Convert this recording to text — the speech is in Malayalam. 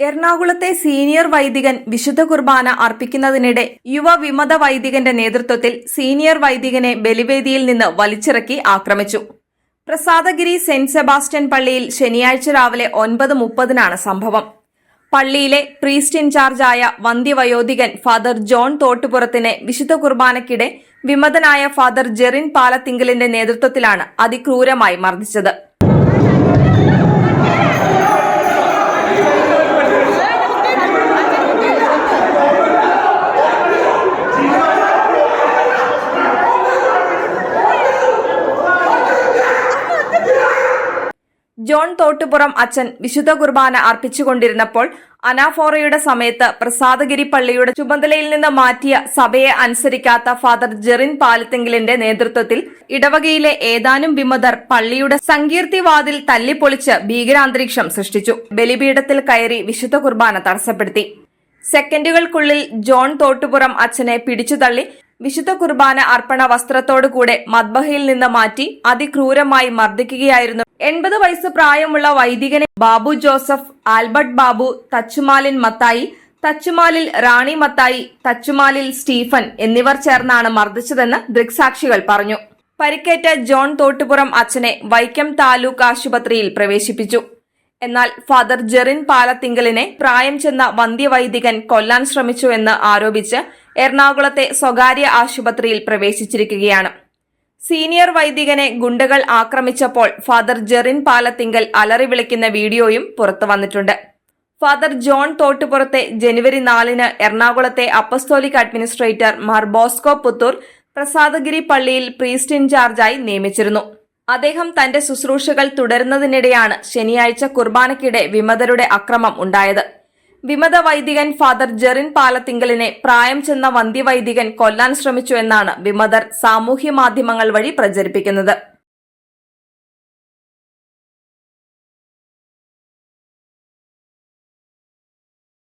എറണാകുളത്തെ സീനിയർ വൈദികൻ വിശുദ്ധ കുർബാന അർപ്പിക്കുന്നതിനിടെ യുവ വിമത വൈദികന്റെ നേതൃത്വത്തിൽ സീനിയർ വൈദികനെ ബലിവേദിയിൽ നിന്ന് വലിച്ചിറക്കി ആക്രമിച്ചു. പ്രസാദഗിരി സെന്റ് സെബാസ്റ്റ്യൻ പള്ളിയിൽ ശനിയാഴ്ച രാവിലെ ഒൻപത് മുപ്പതിനാണ് സംഭവം. പള്ളിയിലെ പ്രീസ്റ്റ് ഇൻചാർജായ വന്ധ്യവയോധികൻ ഫാദർ ജോൺ തോട്ടുപുറത്തിനെ വിശുദ്ധ കുർബാനയ്ക്കിടെ വിമതനായ ഫാദർ ജെറിൻ പാലത്തിങ്കലിന്റെ നേതൃത്വത്തിലാണ് അതിക്രൂരമായി മർദ്ദിച്ചത്. ജോൺ തോട്ടുപുറം അച്ഛൻ വിശുദ്ധ കുർബാന അർപ്പിച്ചുകൊണ്ടിരുന്നപ്പോൾ അനാഫോറയുടെ സമയത്ത് പ്രസാദഗിരി പള്ളിയുടെ ചുമതലയിൽ നിന്ന് മാറ്റിയ സഭയെ അനുസരിക്കാത്ത ഫാദർ ജെറിൻ പാലത്തെങ്കിലിന്റെ നേതൃത്വത്തിൽ ഇടവകയിലെ ഏതാനും വിമതർ പള്ളിയുടെ സങ്കീർത്തിവാതിൽ തല്ലിപ്പൊളിച്ച് ഭീകരാന്തരീക്ഷം സൃഷ്ടിച്ചു. ബലിപീഠത്തിൽ കയറി വിശുദ്ധ കുർബാന തടസ്സപ്പെടുത്തി. സെക്കൻഡുകൾക്കുള്ളിൽ ജോൺ തോട്ടുപുറം അച്ഛനെ പിടിച്ചുതള്ളി വിശുദ്ധ കുർബാന അർപ്പണ വസ്ത്രത്തോടുകൂടെ മദ്ബഹയിൽ നിന്ന് മാറ്റി അതിക്രൂരമായി മർദ്ദിക്കുകയായിരുന്നു. എൺപത് വയസ്സ് പ്രായമുള്ള വൈദികനെ Babu Joseph Albert Babu Thachumalin Mathai Thachumalil Rani Mathai Thachumalil Stephen എന്നിവർ ചേർന്നാണ് മർദ്ദിച്ചതെന്ന് ദൃക്സാക്ഷികൾ പറഞ്ഞു. പരിക്കേറ്റ ജോൺ തോട്ടുപുറം അച്ഛനെ വൈക്കം താലൂക്ക് ആശുപത്രിയിൽ പ്രവേശിപ്പിച്ചു. എന്നാൽ ഫാദർ ജെറിൻ പാലത്തിങ്കലിനെ പ്രായം ചെന്ന വന്ധ്യവൈദികൻ കൊല്ലാൻ ശ്രമിച്ചു എന്ന് ആരോപിച്ച് എറണാകുളത്തെ സ്വകാര്യ ആശുപത്രിയിൽ പ്രവേശിച്ചിരിക്കുകയാണ്. സീനിയർ വൈദികനെ ഗുണ്ടകൾ ആക്രമിച്ചപ്പോൾ ഫാദർ ജെറിൻ പാലത്തിങ്കൽ അലറി വിളിക്കുന്ന വീഡിയോയും പുറത്തു വന്നിട്ടുണ്ട്. ഫാദർ ജോൺ തോട്ടുപുറത്തെ ജനുവരി നാലിന് എറണാകുളത്തെ apostolic administrator Mar Bosco Puthur Prasadagiri പള്ളിയിൽ പ്രീസ്റ്റ് ഇൻചാർജായി നിയമിച്ചിരുന്നു. അദ്ദേഹം തന്റെ ശുശ്രൂഷകൾ തുടരുന്നതിനിടെയാണ് ശനിയാഴ്ച കുർബാനയ്ക്കിടെ വിമതരുടെ അക്രമം ഉണ്ടായത്. വിമത വൈദികൻ ഫാദർ ജെറിൻ പാലത്തിങ്കലിനെ പ്രായം ചെന്ന വന്ധ്യവൈദികൻ കൊല്ലാൻ ശ്രമിച്ചു എന്നാണ് വിമതർ സാമൂഹ്യ മാധ്യമങ്ങൾ വഴി പ്രചരിപ്പിക്കുന്നത്.